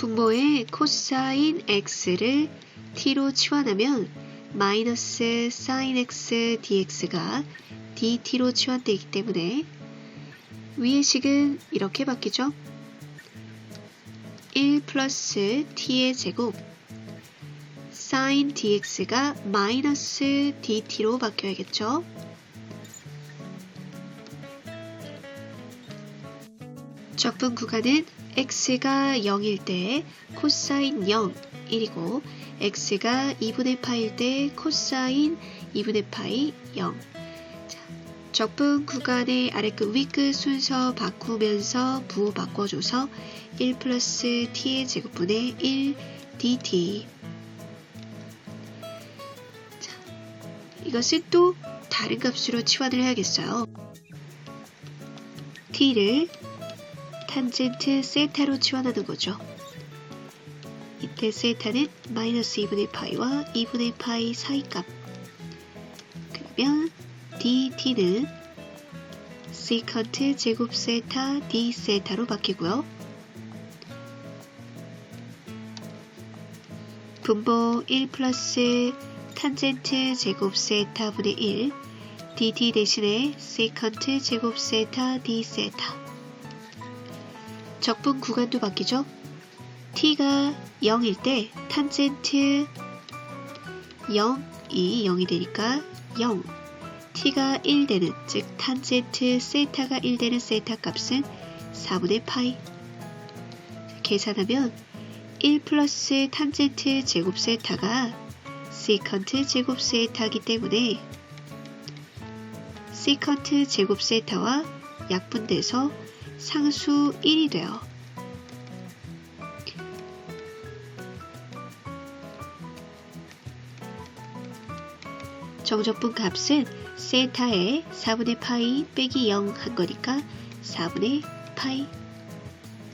분모의 코사인 x를 t로 치환하면 마이너스 sin x dx가 dt로 치환되기 때문에 위의 식은 이렇게 바뀌죠. 1 플러스 t의 제곱 sin dx가 마이너스 dt로 바뀌어야겠죠. 적분 구간은 x가 0일 때 코사인 0, 1이고 x가 2분의 파일 때 코사인 2분의 파이 0. 자, 적분 구간의 아래끝 위끝 순서 바꾸면서 부호 바꿔줘서 1 플러스 t의 제곱분의 1 dt. 자, 이것은 또 다른 값으로 치환을 해야겠어요. t를 탄젠트 세타로 치환하는 거죠. 이때 세타는 마이너스 2분의 파이와 2분의 파이 사이 값. 그러면 dt는 세컨트 제곱 세타 d 세타로 바뀌고요. 분모 1 플러스 탄젠트 제곱 세타 분의 1 dt 대신에 세컨트 제곱 세타 d 세타 적분 구간도 바뀌죠. t가 0일 때 탄젠트 0이 0이 되니까 0 t가 1 되는 즉 탄젠트 세타가 1 되는 세타 값은 4분의 파이 계산하면 1 플러스 탄젠트 제곱 세타가 세컨트 제곱 세타이기 때문에 세컨트 제곱 세타와 약분돼서 상수 1이 돼요. 정적분 값은 세타에 4분의 파이 빼기 0 한 거니까 4분의 파이